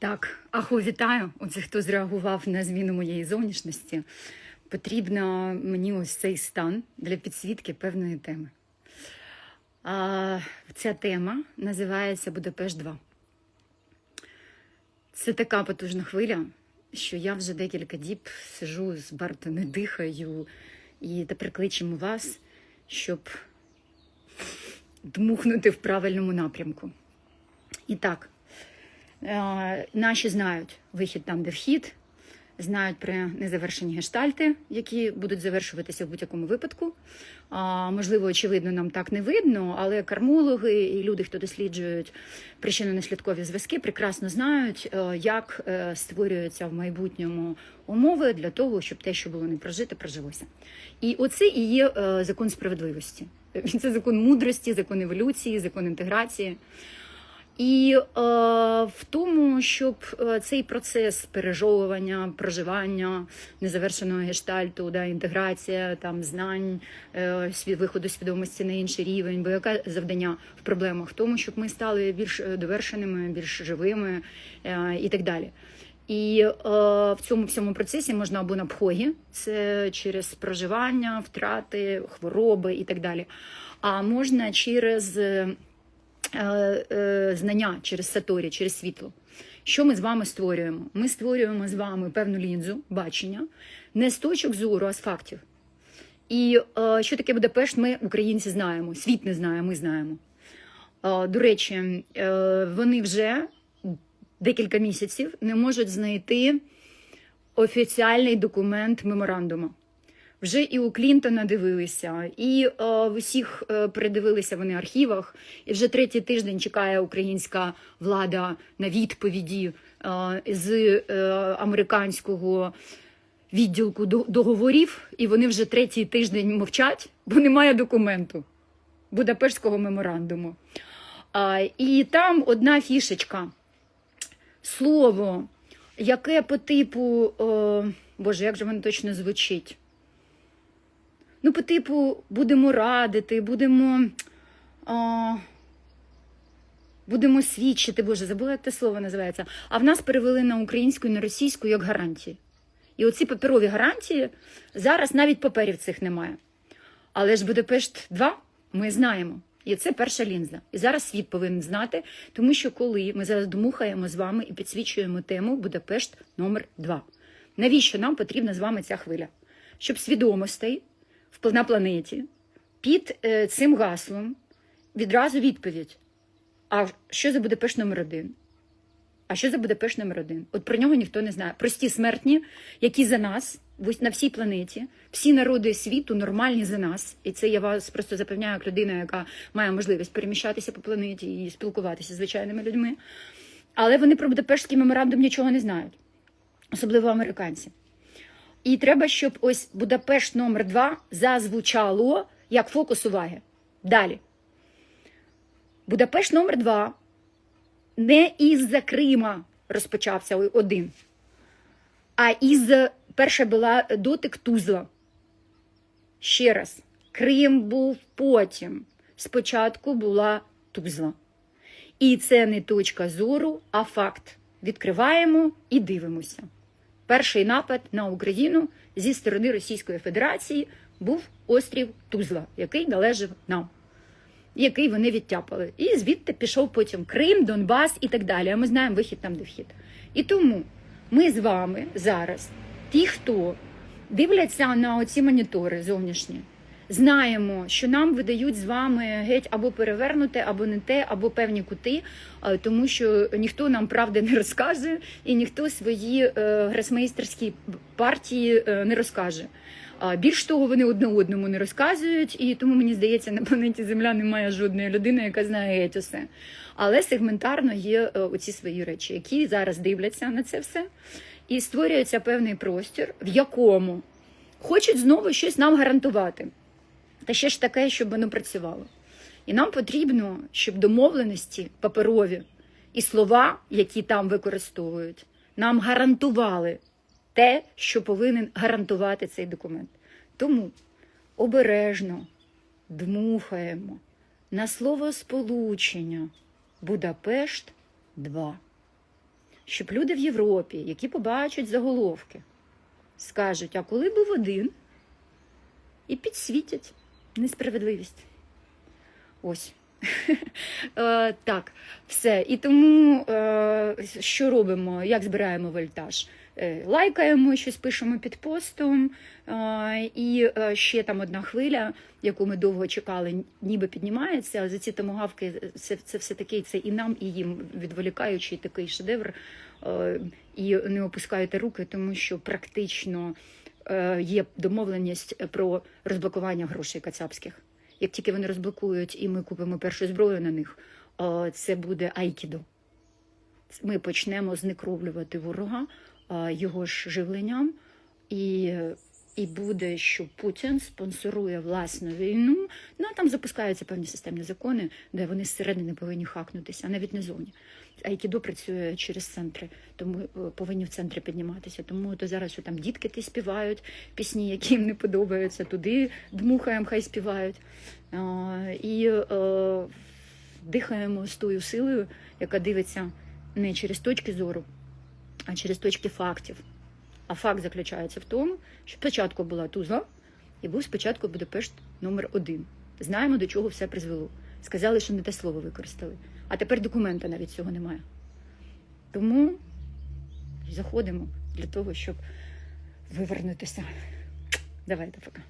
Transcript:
Так, аху, вітаю. Оце хто зреагував на зміну моєї зовнішності. Потрібно мені ось цей стан для підсвітки певної теми. А, ця тема називається Будапешт 2. Це така потужна хвиля, що я вже декілька діб сижу з Барто не дихаю і тепер кличемо вас, щоб дмухнути в правильному напрямку. І так, Наші знають вихід там, де вхід, знають про незавершені гештальти, які будуть завершуватися в будь-якому випадку. Можливо, очевидно, нам так не видно, але кармологи і люди, хто досліджують причинно-наслідкові зв'язки, прекрасно знають, е, як е, створюються в майбутньому умови для того, щоб те, що було не прожите, прожилося. І оце і є е, закон справедливості. Це закон мудрості, закон еволюції, закон інтеграції. І е, в тому, щоб е, цей процес пережовування, проживання незавершеного гештальту, да, інтеграція там знань, е, виходу свідомості на інший рівень, бо яке завдання в проблемах? В тому, щоб ми стали більш е, довершеними, більш живими е, і так далі. І е, в цьому всьому процесі можна або на пхогі, це через проживання, втрати, хвороби і так далі. А можна через знання через саторі, через світло. Що ми з вами створюємо? Ми створюємо з вами певну лінзу бачення, не з точок зору, а з фактів. І е, що таке Будапешт, ми, українці, знаємо. Світ не знає, ми знаємо. Е, до речі, е, вони вже декілька місяців не можуть знайти офіціальний документ меморандуму. Вже і у Клінтона дивилися, і е, в усіх е, передивилися вони архівах. І вже третій тиждень чекає українська влада на відповіді е, з е, американського відділку до- договорів, і вони вже третій тиждень мовчать, бо немає документу Будапештського меморандуму. А, і там одна фішечка. Слово, яке по типу, е, Боже, як же воно точно звучить? Ну, по типу, будемо радити, будемо. А, будемо свідчити, Боже, забула, як те слово називається. А в нас перевели на українську і на російську як гарантії. І оці паперові гарантії зараз навіть паперів цих немає. Але ж Будапешт 2 ми знаємо. І це перша лінза. І зараз світ повинен знати, тому що коли ми зараз дмухаємо з вами і підсвічуємо тему Будапешт номер 2 Навіщо нам потрібна з вами ця хвиля? Щоб свідомостей на планеті під е, цим гаслом відразу відповідь. А що за Будапешт номер 1 а що за Будапешт номер один? От про нього ніхто не знає. Прості смертні, які за нас на всій планеті, всі народи світу нормальні за нас. І це я вас просто запевняю як людина, яка має можливість переміщатися по планеті і спілкуватися з звичайними людьми. Але вони про Будапештський меморандум нічого не знають, особливо американці. І треба, щоб ось Будапешт номер 2 зазвучало як фокус уваги. Далі. Будапешт номер 2 не із-за Крима розпочався один, а із перша була дотик Тузла. Ще раз, Крим був потім. Спочатку була Тузла. І це не точка зору, а факт. Відкриваємо і дивимося. Перший напад на Україну зі сторони Російської Федерації був острів Тузла, який належав нам який вони відтяпали. І звідти пішов потім Крим, Донбас і так далі. А ми знаємо вихід там, де вхід. І тому ми з вами зараз, ті, хто дивляться на оці монітори зовнішні, знаємо, що нам видають з вами геть або перевернуте, або не те, або певні кути, тому що ніхто нам правди не розкаже, і ніхто свої е, гросмейстерські партії е, не розкаже. Більш того, вони одне одному не розказують, і тому мені здається, на планеті Земля немає жодної людини, яка знає геть усе. Але сегментарно є е, оці свої речі, які зараз дивляться на це все, і створюється певний простір, в якому хочуть знову щось нам гарантувати. Та ще ж таке, щоб воно працювало. І нам потрібно, щоб домовленості паперові і слова, які там використовують, нам гарантували те, що повинен гарантувати цей документ. Тому обережно дмухаємо на слово сполучення Будапешт 2. щоб люди в Європі, які побачать заголовки, скажуть, а коли був один, і підсвітять несправедливість. Ось. Е, Так, все. І тому е, що робимо? Як збираємо вольтаж? Е, Лайкаємо, щось пишемо під постом. І ще там одна хвиля, яку ми довго чекали, ніби піднімається. За ці томогавки це, це все таки це і нам, і їм відволікаючий такий шедевр. І не опускайте руки, тому що практично є домовленість про розблокування грошей кацапських. Як тільки вони розблокують і ми купимо першу зброю на них, е, це буде айкідо. Ми почнемо зникровлювати ворога е, його ж живленням, і, і буде, що Путін спонсорує власну війну. Ну а там запускаються певні системні закони, де вони зсередини повинні хакнутися, а навіть не зовні. Айкідо працює через центри, тому е, повинні в центрі підніматися. Тому то зараз що там дітки ті співають пісні, які їм не подобаються, туди дмухаємо, хай співають. А, І е, дихаємо з тою силою, яка дивиться не через точки зору, а через точки фактів. А факт заключається в тому, що спочатку була Тузла, і був спочатку Будапешт номер один. Знаємо, до чого все призвело. Сказали, що не те слово використали. А тепер документа навіть цього немає. Тому заходимо для того, щоб вивернутися. Давайте пока.